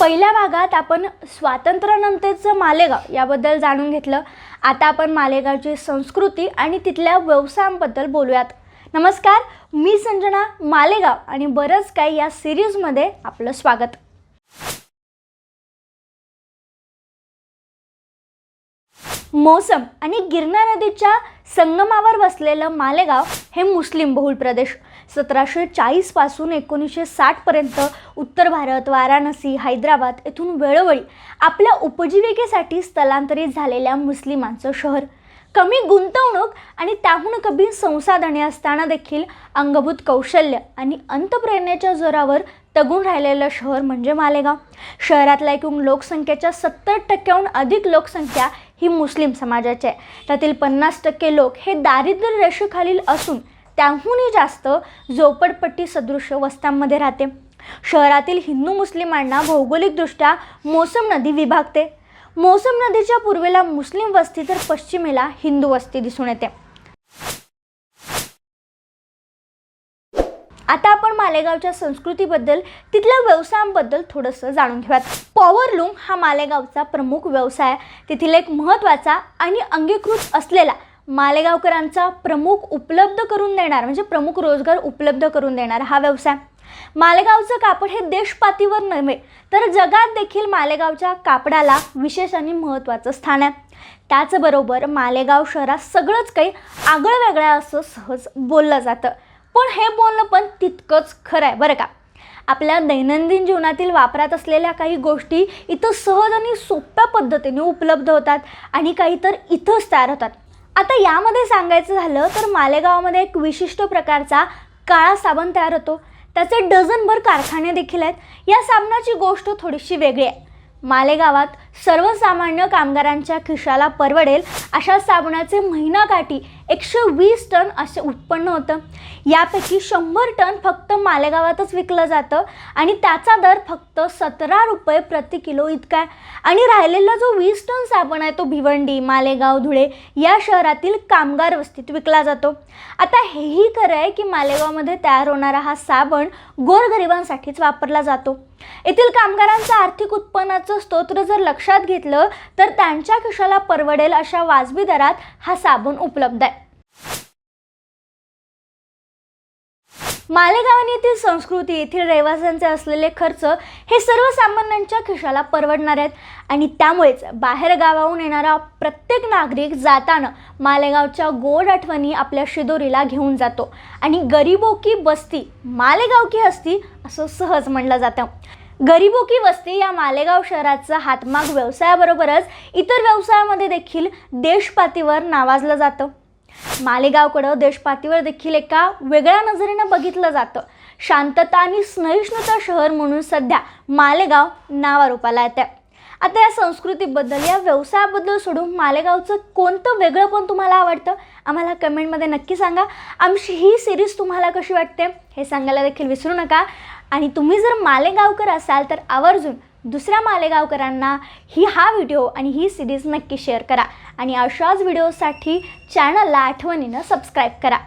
पहिल्या भागात आपण स्वातंत्र्यानंतरचं मालेगाव याबद्दल जाणून घेतलं. आता आपण मालेगावची संस्कृती आणि तिथल्या व्यवसायांबद्दल बोलूयात. नमस्कार मी संजना मालेगाव आणि बरंच काही या सिरीजमध्ये आपलं स्वागत. मोसम आणि गिरणा नदीच्या संगमावर वसलेलं मालेगाव हे मुस्लिम बहुल प्रदेश. सतराशे चाळीसपासून एकोणीसशे साठपर्यंत उत्तर भारत वाराणसी हैदराबाद येथून वेळोवेळी आपल्या उपजीविकेसाठी स्थलांतरित झालेल्या मुस्लिमांचं शहर. कमी गुंतवणूक आणि त्याहून कमी संसाधने असताना देखील अंगभूत कौशल्य आणि अंतप्रेरणेच्या जोरावर तगून राहिलेलं शहर म्हणजे मालेगाव. शहरातल्या एकूण लोकसंख्येच्या सत्तर टक्क्याहून अधिक लोकसंख्या ही मुस्लिम समाजाची आहे. त्यातील पन्नास टक्के लोक हे दारिद्र्य रेषेखालील असून त्याहूनही जास्त झोपडपट्टी सदृश वस्त्यांमध्ये राहते. शहरातील हिंदू मुस्लिमांना भौगोलिकदृष्ट्या मोसम नदी विभागते. मोसम नदीच्या पूर्वेला मुस्लिम वस्ती तर पश्चिमेला हिंदू वस्ती दिसून येते. आता आपण मालेगावच्या संस्कृतीबद्दल तिथल्या व्यवसायांबद्दल थोडंसं जाणून घेऊयात. पॉवरलूम हा मालेगावचा प्रमुख व्यवसाय आहे. तेथील एक महत्त्वाचा आणि अंगीकृत असलेला मालेगावकरांचा प्रमुख उपलब्ध करून देणार म्हणजे प्रमुख रोजगार उपलब्ध करून देणार हा व्यवसाय. मालेगावचं कापड हे देशपातीवर नव्हे तर जगात देखील मालेगावच्या कापडाला विशेष आणि महत्त्वाचं स्थान आहे. त्याचबरोबर मालेगाव शहरात सगळंच काही आगळं वेगळं आहे असं सहज बोललं जातं. पण हे बोलणं पण तितकंच खरं आहे बरं का? आपल्या दैनंदिन जीवनातील वापरात असलेल्या काही गोष्टी इथं सहज आणि सोप्या पद्धतीने उपलब्ध होतात आणि काही तर इथंच तयार होतात. आता यामध्ये सांगायचं झालं तर मालेगावामध्ये एक विशिष्ट प्रकारचा काळा साबण तयार होतो. त्याचे डझनभर कारखाने देखील आहेत. या साबणाची गोष्ट थोडीशी वेगळी आहे. मालेगावात सर्वसामान्य कामगारांच्या खिशाला परवडेल अशा साबणाचे महिनाकाठी एकशे वीस टन असे उत्पन्न होतं. यापैकी शंभर टन फक्त मालेगावातच विकलं जातं आणि त्याचा दर फक्त सतरा रुपये प्रति किलो इतका आहे. आणि राहिलेला जो वीस टन साबण आहे तो भिवंडी मालेगाव धुळे या शहरातील कामगार वस्तीत विकला जातो. आता हेही खरं आहे की मालेगावमध्ये तयार होणारा हा साबण गोरगरिबांसाठीच वापरला जातो. येथील कामगारांचं आर्थिक उत्पन्नाचं स्तोत्र जर लक्षात घेतलं तर त्यांच्या खिशाला परवडेल अशा वाजवी दरात हा साबण उपलब्ध आहे. मालेगाव येथील संस्कृती येथील रहिवाशांचे असलेले खर्च हे सर्वसामान्यांच्या खिशाला परवडणार आहेत. आणि त्यामुळेच बाहेर गावाहून येणारा प्रत्येक नागरिक जाताना मालेगावच्या गोड आठवणी आपल्या शिदोरीला घेऊन जातो. आणि गरीबो की बस्ती मालेगाव की हस्ती असं सहज म्हणलं जातं. गरीबो की वस्ती या मालेगाव शहराचा हातमाग व्यवसायाबरोबरच इतर व्यवसायामध्ये देखील देशपातीवर नावाजलं जातं. मालेगावकडं देशपातीवर देखील एका वेगळ्या नजरेनं बघितलं जातं. शांतता आणि सहिष्णुता शहर म्हणून सध्या मालेगाव नावारूपाला येते आता या संस्कृतीबद्दल या व्यवसायाबद्दल सोडून मालेगावचं कोणतं वेगळं पण तुम्हाला आवडतं आम्हाला कमेंटमध्ये नक्की सांगा. आमची ही सिरीज तुम्हाला कशी वाटते हे सांगायला देखील विसरू नका. आणि तुम्ही जर मालेगावकर असाल तर आवर्जून दुसऱ्या मालेगावकरांना ही हा व्हिडिओ आणि ही सिरीज नक्की शेअर करा. आणि अशाच व्हिडिओसाठी चॅनलला आठवणीनं सबस्क्राईब करा.